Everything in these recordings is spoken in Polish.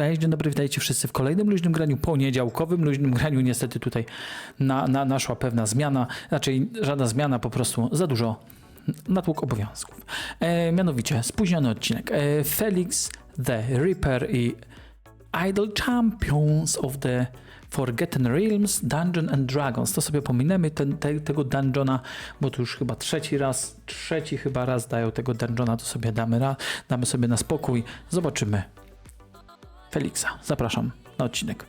Cześć, dzień dobry, witajcie wszyscy w kolejnym luźnym graniu, poniedziałkowym luźnym graniu. Niestety tutaj na, na, naszła pewna zmiana, raczej żadna zmiana, po prostu za dużo natłok obowiązków. E, mianowicie, spóźniony odcinek. E, Felix the Reaper i Idol Champions of the Forgotten Realms, Dungeon and Dragons. To sobie pominemy ten, te, tego dungeona, bo to już chyba trzeci raz, trzeci chyba raz dają tego dungeona, to sobie damy, ra, damy sobie na spokój. Zobaczymy Feliksa. Zapraszam na odcinek.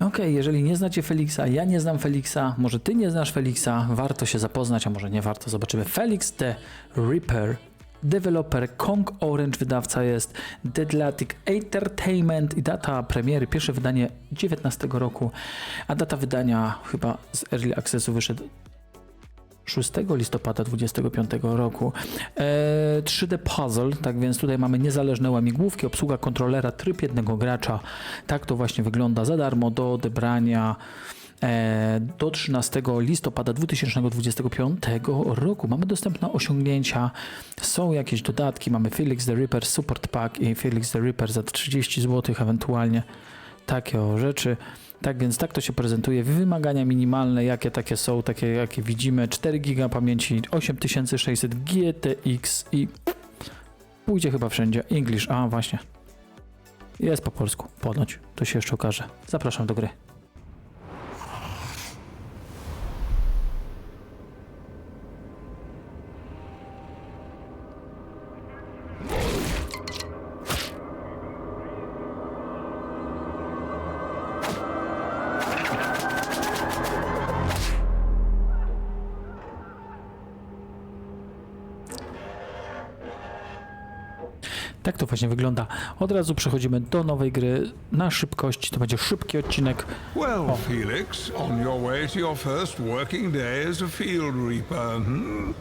Okej, jeżeli nie znacie Feliksa, ja nie znam Feliksa, może ty nie znasz Feliksa, warto się zapoznać, a może nie warto, zobaczymy. Felix the Reaper, deweloper Kong Orange, wydawca jest Deadlatic Entertainment i data premiery, pierwsze wydanie 19 roku, a data wydania chyba z Early Accessu wyszedł 6 listopada 25 roku. E, 3D Puzzle, tak więc tutaj mamy niezależne łamigłówki, obsługa kontrolera, tryb jednego gracza. Tak to właśnie wygląda za darmo do odebrania do 13 listopada 2025 roku. Mamy dostępne osiągnięcia, są jakieś dodatki, mamy Felix the Reaper Support Pack i Felix the Reaper za 30 zł ewentualnie takie o rzeczy. Tak więc tak to się prezentuje. Wymagania minimalne, jakie takie są, takie jakie widzimy. 4 GB pamięci, 8600 GTX i pójdzie chyba wszędzie. English, a właśnie. Jest po polsku, ponoć. To się jeszcze okaże. Zapraszam do gry. Właśnie wygląda. Od razu przechodzimy do nowej gry na szybkość. To będzie szybki odcinek. Well, Felix, on your way to your first working day as a field reaper. Hmm?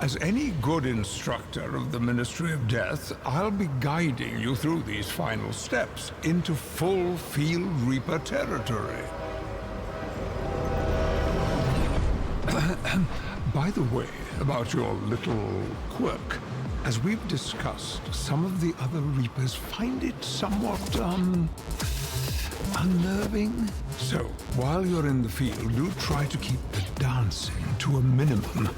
As any good instructor of the Ministry of Death, I'll be guiding you through these final steps into full field reaper territory. By the way, about your little quirk, as we've discussed, some of the other Reapers find it somewhat, um, unnerving. So, while you're in the field, do try to keep the dancing to a minimum.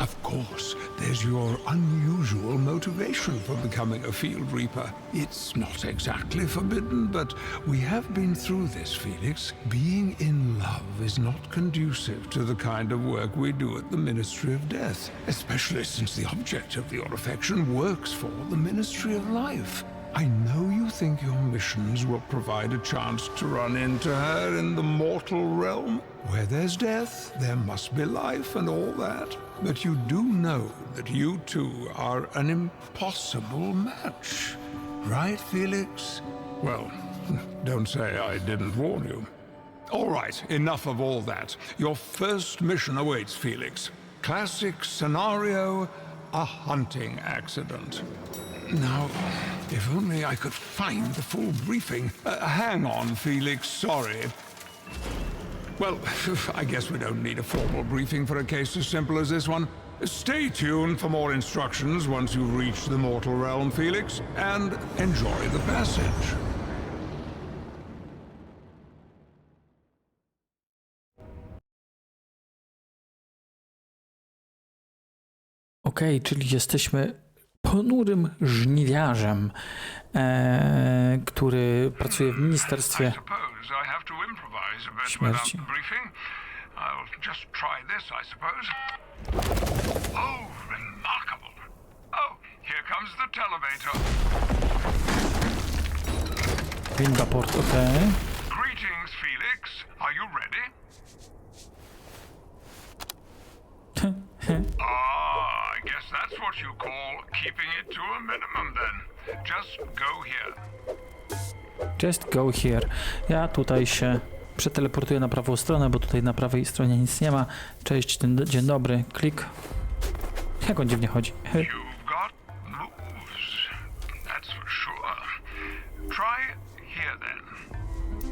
Of course, there's your unusual motivation for becoming a field reaper. It's not exactly forbidden, but we have been through this, Felix. Being in love is not conducive to the kind of work we do at the Ministry of Death, especially since the object of your affection works for the Ministry of Life. I know you think your missions will provide a chance to run into her in the mortal realm. Where there's death, there must be life and all that. But you do know that you two are an impossible match. Right, Felix? Well, don't say I didn't warn you. All right, enough of all that. Your first mission awaits, Felix. Classic scenario a hunting accident. Now, if only I could find the full briefing. Uh, hang on, Felix, sorry. Well, I guess we don't need a formal briefing for a case as simple as this one. Stay tuned for more instructions once you've reached the mortal realm, Felix, and enjoy the passage. Okej, czyli jesteśmy ponurym żniwiarzem, e, który pracuje w ministerstwie. I suppose I have to improvise a bit without the briefing. I'll just try this, I suppose. Oh, remarkable. Oh, here comes the televator. Winda port, okej. Greetings, Felix. Are you ready? Ah, I guess that's what you call keeping it to a minimum then. Just go here. Just go here. Ja tutaj się przeteleportuję na prawą stronę, bo tutaj na prawej stronie nic nie ma. Cześć, dzień, dzień dobry. Klik. Jak on dziwnie chodzi.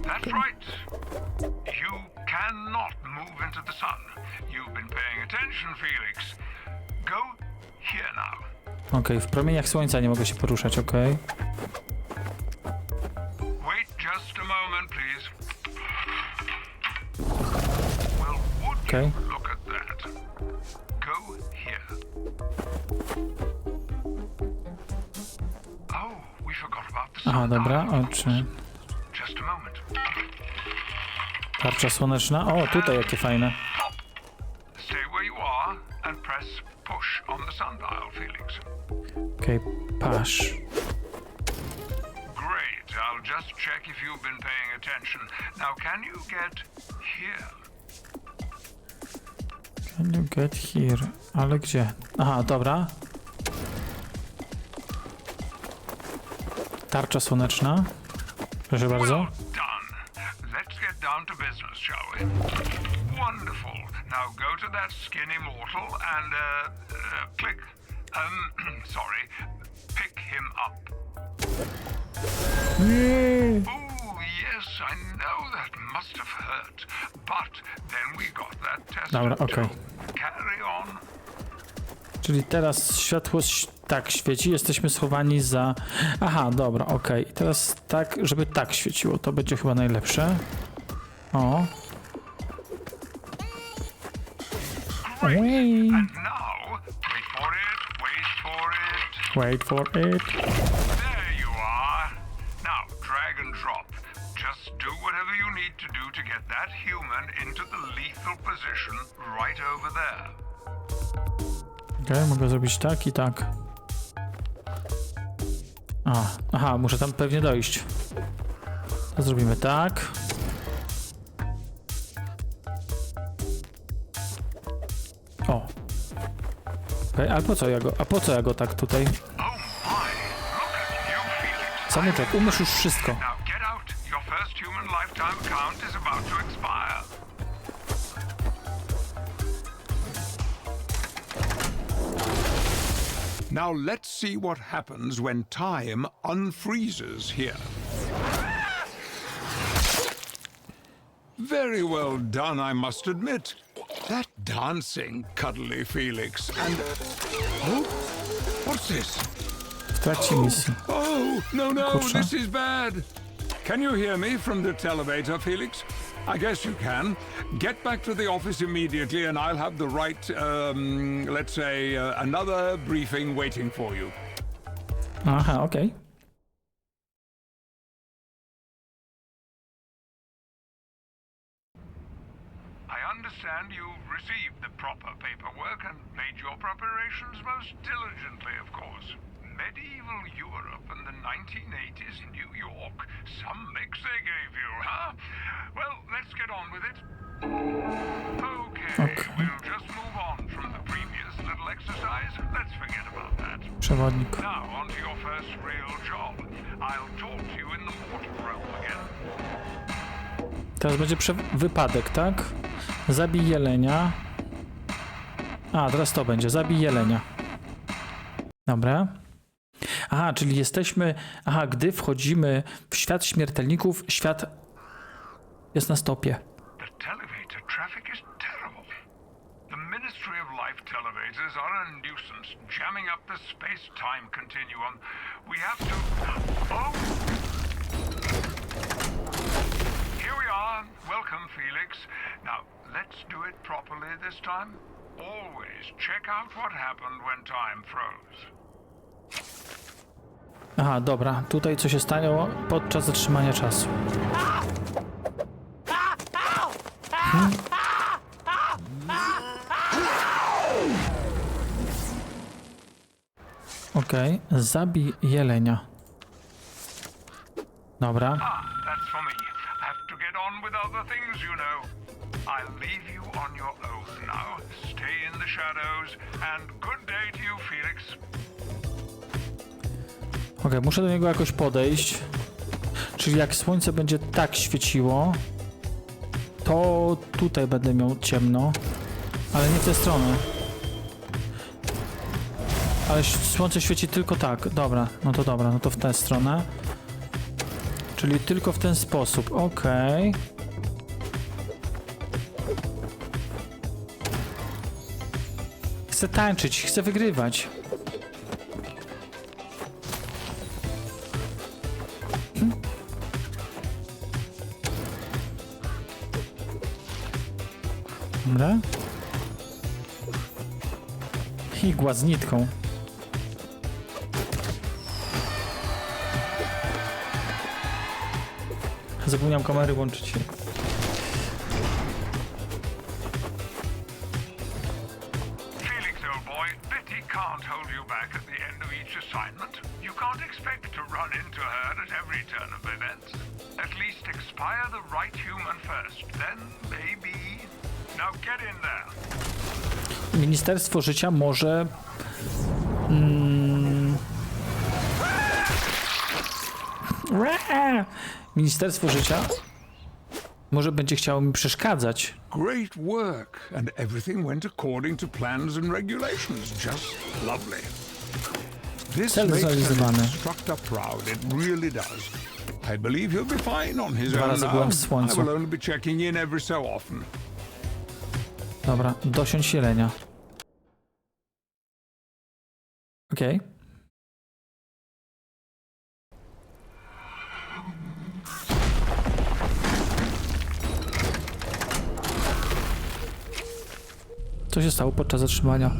That's right. You cannot move into the sun. You've been paying attention, Felix. Go here now. Okej, w promieniach słońca nie mogę się poruszać, okej. Wait about the Aha, dobra, oczy. Tarcza słoneczna. O, tutaj jakie fajne. Okej, pasz. Great. I'll just check if you've been paying attention. Now, can you get here? Can you get here? Ale gdzie? Aha, dobra. Tarcza słoneczna. Proszę bardzo. Done. Let's get down to business, shall we? Wonderful. Now go to that skinny mortal and, uh, uh click. Um, sorry. Pick him up. Ooh, yes, I know must have hurt. But then we got that test. Dobra, okej. Carry on. Czyli teraz światło ś- tak świeci, jesteśmy schowani za... Aha, dobra, okej. I teraz tak, żeby tak świeciło, to będzie chyba najlepsze. O. Ui. And now, wait for it, wait for it. Wait for it. That human into the lethal position right over there. Okej, mogę zrobić tak i tak. A, aha, muszę tam pewnie dojść. To zrobimy tak. O. Okej, a po co ja go, a po co ja go tak tutaj? Oh. Samuczek, umysz już wszystko. First human lifetime count is about to expire. Now let's see what happens when time unfreezes here. Very well done, I must admit. That dancing, cuddly Felix, and... Oh, what's this? W trakcie misji. Oh, no, no, Kurczę. this is bad. Can you hear me from the televator, Felix? I guess you can. Get back to the office immediately, and I'll have the right, um, let's say, uh, another briefing waiting for you. Aha, okej. I understand you've received the proper paperwork and made your preparations most diligently, of course. Medieval Europe and the 1980s New York, some mix they gave you, huh? Well, let's get on with it. Okay, Okay. we'll just move on from the previous little exercise. Let's forget about that. Przewodnik. Now, on to your first real job. I'll talk to you in the mortal realm again. Teraz będzie wypadek, tak? Zabij jelenia. A, teraz to będzie. Zabij jelenia. Dobra. Aha, czyli jesteśmy. Aha, gdy wchodzimy w świat śmiertelników, świat jest na stopie. Oh! Welcome, Felix. Now, let's do it properly this time. Always check out what happened when time froze. Aha, dobra. Tutaj co się stało podczas zatrzymania czasu. Hmm? Okej, zabij jelenia. Dobra. Ah. Stay in the shadows, and good day to you, Felix. Okej, muszę do niego jakoś podejść. Czyli jak słońce będzie tak świeciło, to tutaj będę miał ciemno, ale nie w tę stronę. Ale słońce świeci tylko tak. Dobra, no to dobra, no to w tę stronę. Czyli tylko w ten sposób. Okej. Chcę tańczyć, chcę wygrywać. Into her at every turn of events. At least expire the right human first, then maybe... Ministerstwo Życia może. Mm! Ministerstwo Życia może będzie chciało mi przeszkadzać. Great work, and everything went according to plans and regulations. Just lovely. This Cel zrealizowany. proud. It really does. I believe he'll be fine on his Dwa own razy now. byłem w I will only be checking in every so often. Dobra, dosiądź jelenia. Okej. Co się stało podczas zatrzymania?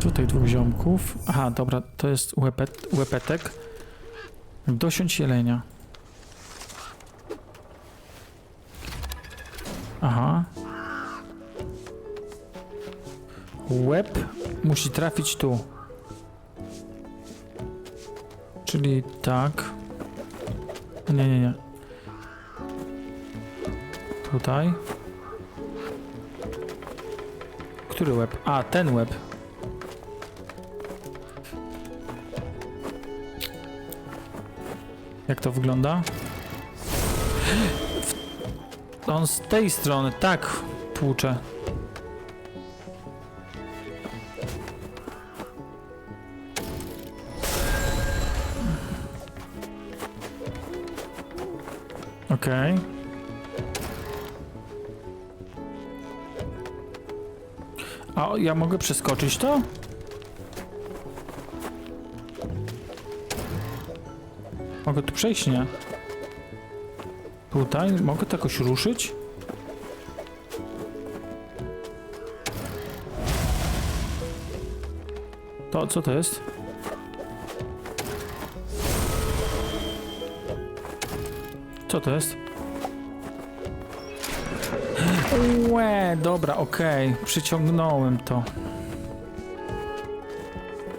Tutaj dwóch ziomków. Aha, dobra, to jest łepet, łepetek. Dosiądź jelenia. Łeb musi trafić tu. Czyli tak. Nie, nie, nie. Tutaj. Który łeb? A, ten łeb. Jak to wygląda? On z tej strony, tak, płucze. Okej. A o, ja mogę przeskoczyć to? Mogę tu przejść, nie? Tutaj mogę to jakoś ruszyć? To co to jest? Co to jest? Łe, dobra, okej, przyciągnąłem to.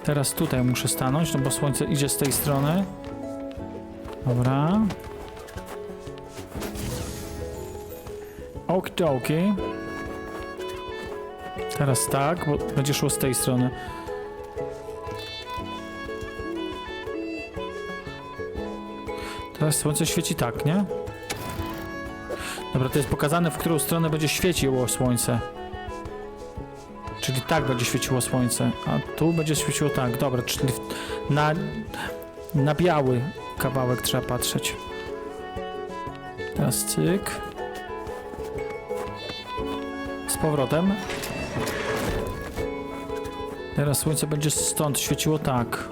Teraz tutaj muszę stanąć, no bo słońce idzie z tej strony. Dobra. Okidoki. Teraz tak, bo będzie szło z tej strony. Teraz słońce świeci tak, nie? Dobra, to jest pokazane, w którą stronę będzie świeciło słońce. Czyli tak będzie świeciło słońce, a tu będzie świeciło tak. Dobra, czyli na, na biały kawałek trzeba patrzeć. Teraz cyk. Z powrotem. Teraz słońce będzie stąd świeciło tak.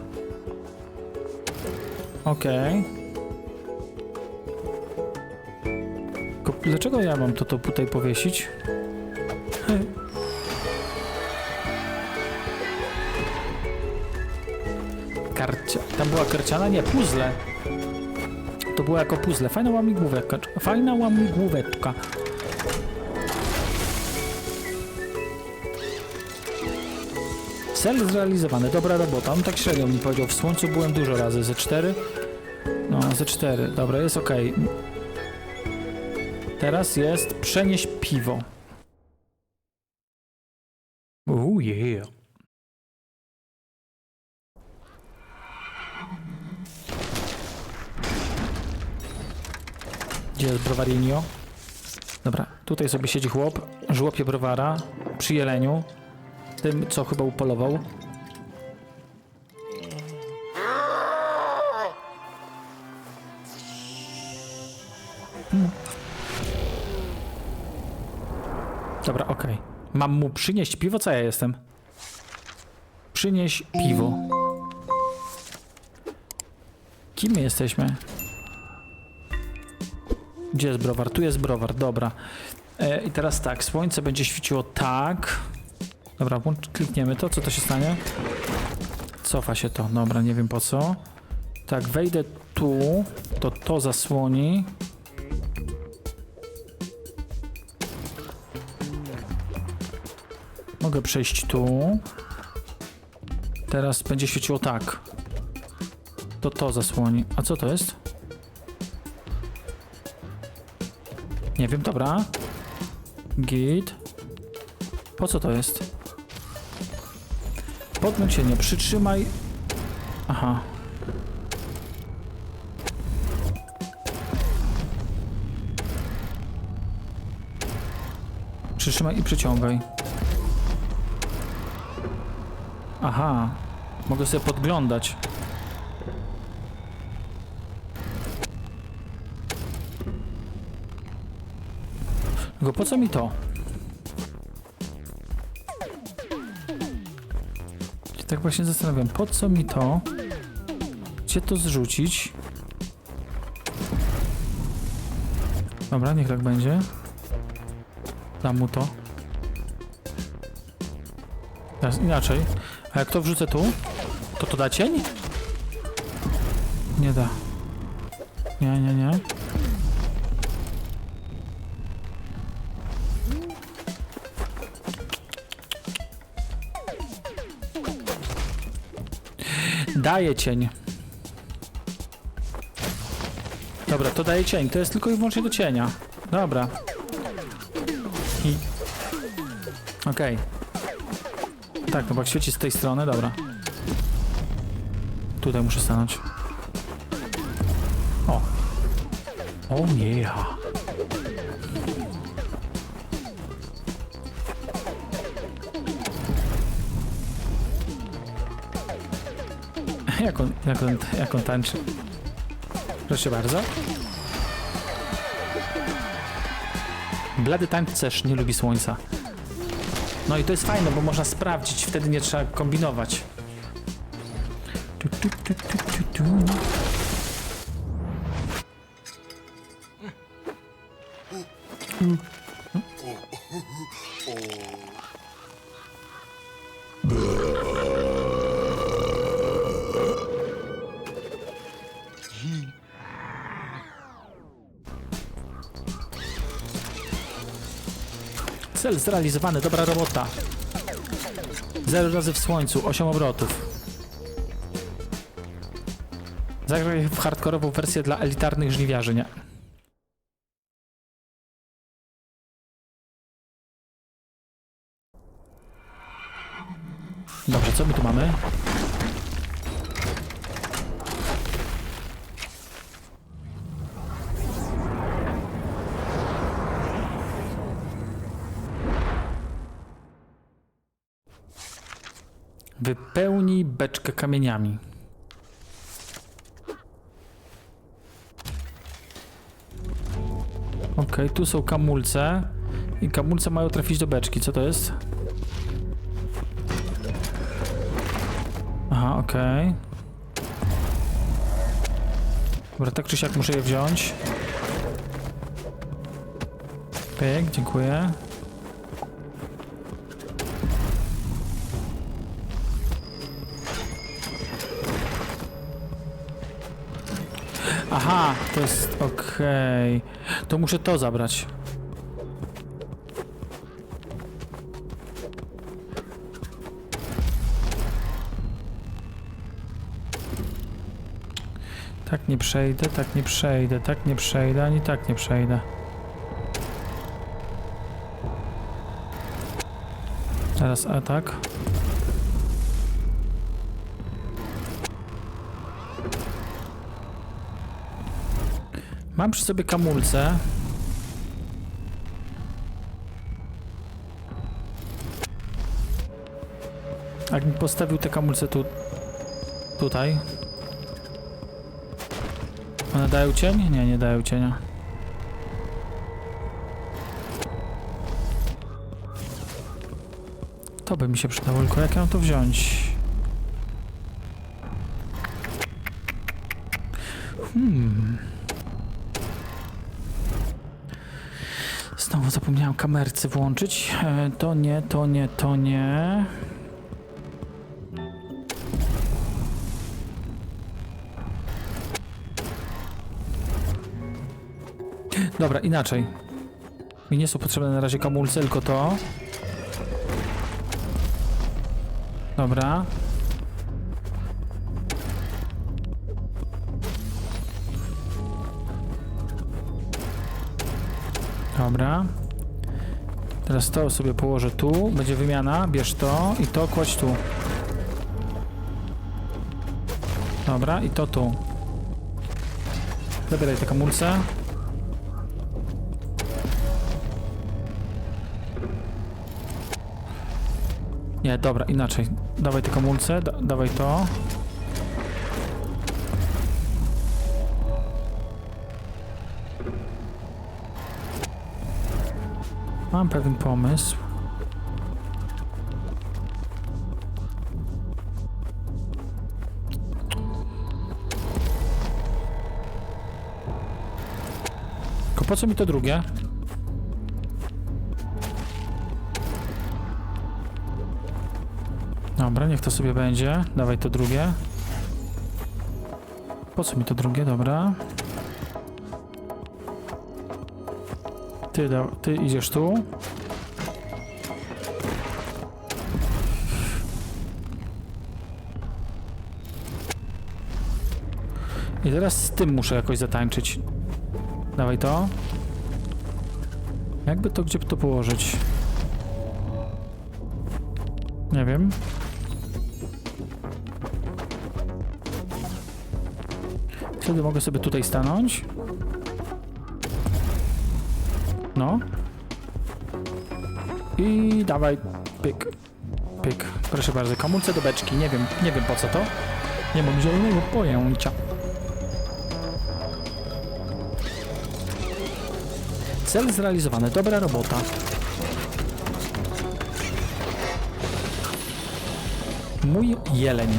Okej. Tylko Dlaczego ja mam to, to tutaj powiesić? Karcia. Tam była karciana? Nie, puzzle. To było jako puzzle. Fajna łamigłóweczka. Fajna łamigłóweczka. Cel zrealizowany. Dobra robota. On tak średnio mi powiedział. W słońcu byłem dużo razy. Ze cztery? No, ze cztery. Dobra, jest ok. Teraz jest przenieść piwo. Oh yeah. Gdzie jest browarinio? Dobra, tutaj sobie siedzi chłop, żłopie browara przy jeleniu, tym co chyba upolował. Mam mu przynieść piwo? Co ja jestem? Przynieś piwo. Kim my jesteśmy? Gdzie jest browar? Tu jest browar, dobra. E, I teraz tak, słońce będzie świeciło tak. Dobra, klikniemy to, co to się stanie? Cofa się to, dobra, nie wiem po co. Tak, wejdę tu, to to zasłoni. Mogę przejść tu. Teraz będzie świeciło tak. To to zasłoni. A co to jest? Nie wiem, dobra. Git. Po co to jest? Podnąć się nie przytrzymaj. Aha. Przytrzymaj i przyciągaj. Aha. Mogę sobie podglądać. Tylko po co mi to? Się tak właśnie zastanawiam, po co mi to? Gdzie to zrzucić? Dobra, niech tak będzie. Dam mu to. Teraz inaczej. A jak to wrzucę tu, to to da cień? Nie da. Nie, nie, nie. Daje cień. Dobra, to daje cień. To jest tylko i wyłącznie do cienia. Dobra. I... Okej. Tak, no bo świeci z tej strony, dobra. Tutaj muszę stanąć. O. O nie. Jak on, jak on, jak on tańczy. Proszę bardzo. Blady tańcerz nie lubi słońca. No i to jest fajne, bo można sprawdzić, wtedy nie trzeba kombinować. Tu, tu, tu, tu, tu, tu. Cel zrealizowany, dobra robota. Zero razy w słońcu, 8 obrotów. Zagraj w hardkorową wersję dla elitarnych żniwiarzy, nie? Kamieniami. Ok, tu są kamulce. I kamulce mają trafić do beczki. Co to jest? Aha, okej. Dobra, tak czy siak muszę je wziąć. Pyk, dziękuję. Aha, to jest okej. To muszę to zabrać. Tak nie przejdę, tak nie przejdę, tak nie przejdę, ani tak nie przejdę. Teraz atak. Mam przy sobie kamulce. Jak mi postawił te kamulce tu... tutaj. One dają cień? Nie, nie dają cienia. To by mi się przydało, tylko jak ja mam to wziąć? Znowu zapomniałem kamercy włączyć. E, to nie, to nie, to nie. Dobra, inaczej. Mi nie są potrzebne na razie kamulce, tylko to. Dobra. Dobra. Teraz to sobie położę tu. Będzie wymiana. Bierz to i to kładź tu. Dobra, i to tu. Zabieraj te kamulce. Nie, dobra, inaczej. Dawaj te kamulce, da dawaj to. Mam pewien pomysł. Tylko po co mi to drugie? Dobra, niech to sobie będzie. Dawaj to drugie. Po co mi to drugie? Dobra. Ty, da, ty idziesz tu. I teraz z tym muszę jakoś zatańczyć. Dawaj to. Jakby to, gdzie to położyć? Nie wiem. Wtedy mogę sobie tutaj stanąć. No. I dawaj. Pyk. Pyk. Proszę bardzo, kamulce do beczki. Nie wiem, nie wiem po co to. Nie mam zielonego pojęcia. Cel zrealizowany. Dobra robota. Mój jeleń.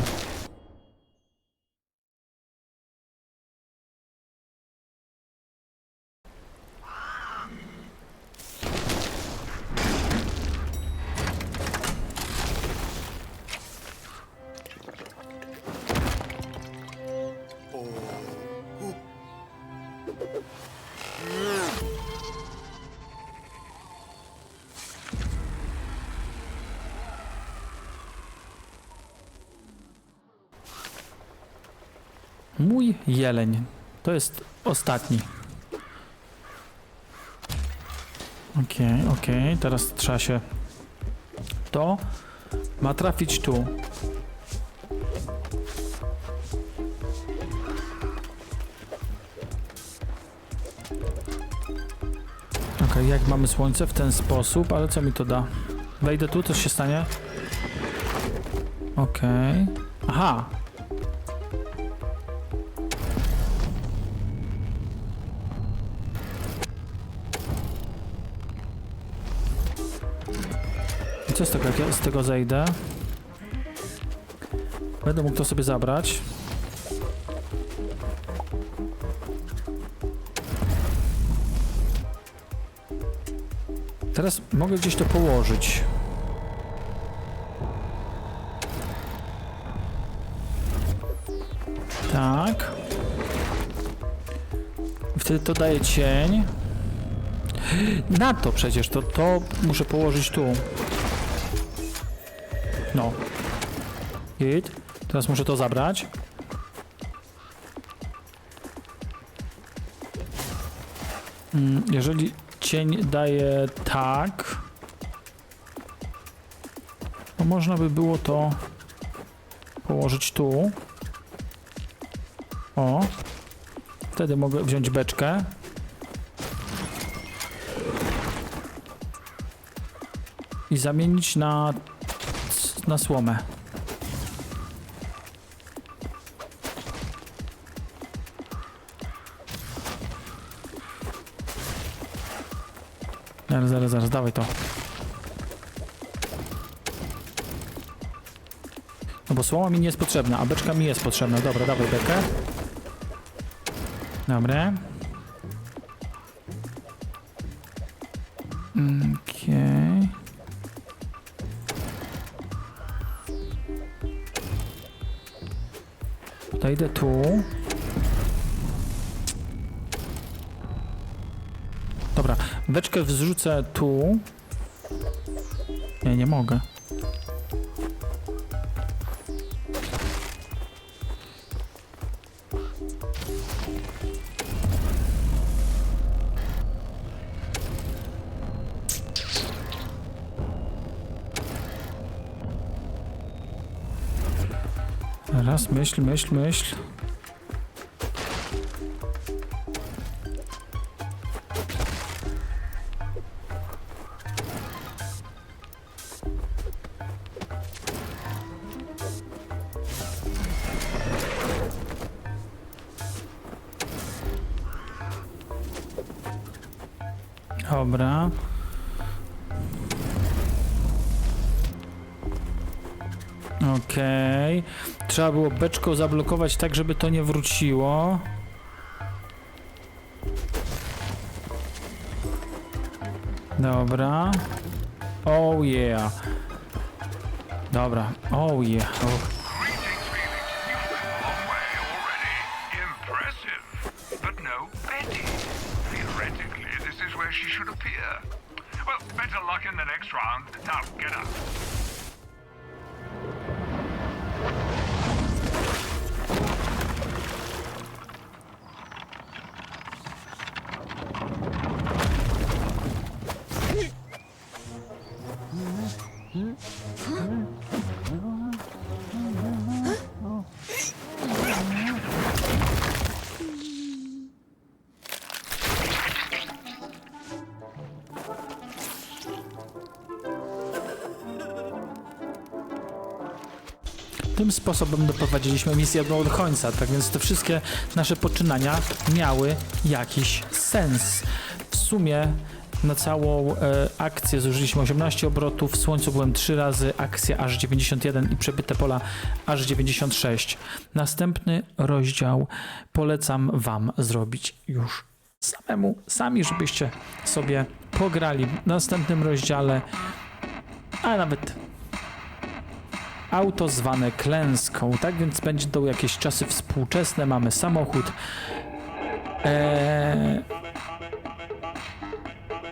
Mój jeleń. To jest ostatni. Okej, okej. Teraz trzeba się... To ma trafić tu. Okej, jak mamy słońce w ten sposób, ale co mi to da? Wejdę tu, coś się stanie? Okej. Aha, co z tego, jak ja z tego zejdę? Będę mógł to sobie zabrać. Teraz mogę gdzieś to położyć. Tak. Wtedy to daje cień. Na to przecież, to, to muszę położyć tu. No. Git. Teraz muszę to zabrać. Mm, Jeżeli cień daje tak, to można by było to położyć tu. O. Wtedy mogę wziąć beczkę. I zamienić na, na słomę. No zaraz, zaraz, zaraz, dawaj to. No bo słoma mi nie jest potrzebna, a beczka mi jest potrzebna. Dobra, dawaj bekę. Dobra. Mm, Idę tu. Dobra, beczkę wrzucę tu. Nie, nie mogę. Raz, myśl, myśl, myśl. Trzeba było beczką zablokować tak, żeby to nie wróciło. Dobra. Oh yeah. Dobra. Oh yeah. Oh. No where she should appear. Well, better luck in the next round. Now, get up. Tym sposobem doprowadziliśmy misję do końca, tak więc te wszystkie nasze poczynania miały jakiś sens. W sumie na całą e, akcję zużyliśmy 18 obrotów, w słońcu byłem 3 razy, akcja aż 91 i przebyte pola aż 96. Następny rozdział polecam wam zrobić już samemu, sami, żebyście sobie pograli w następnym rozdziale, a nawet auto zwane klęską, tak więc będzie to jakieś czasy współczesne, mamy samochód. Eee,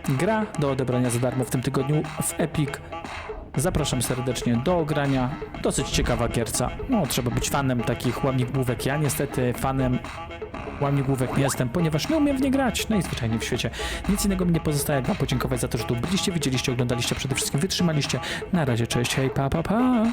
gra do odebrania za darmo w tym tygodniu w Epic. Zapraszam serdecznie do ogrania. Dosyć ciekawa gierca. No, trzeba być fanem takich łamigłówek. Ja niestety fanem łamigłówek nie jestem, ponieważ nie umiem w nie grać. Najzwyczajniej w świecie. Nic innego mi nie pozostaje, jak wam podziękować za to, że tu byliście, widzieliście, oglądaliście, przede wszystkim wytrzymaliście. Na razie, cześć, hej, pa, pa, pa.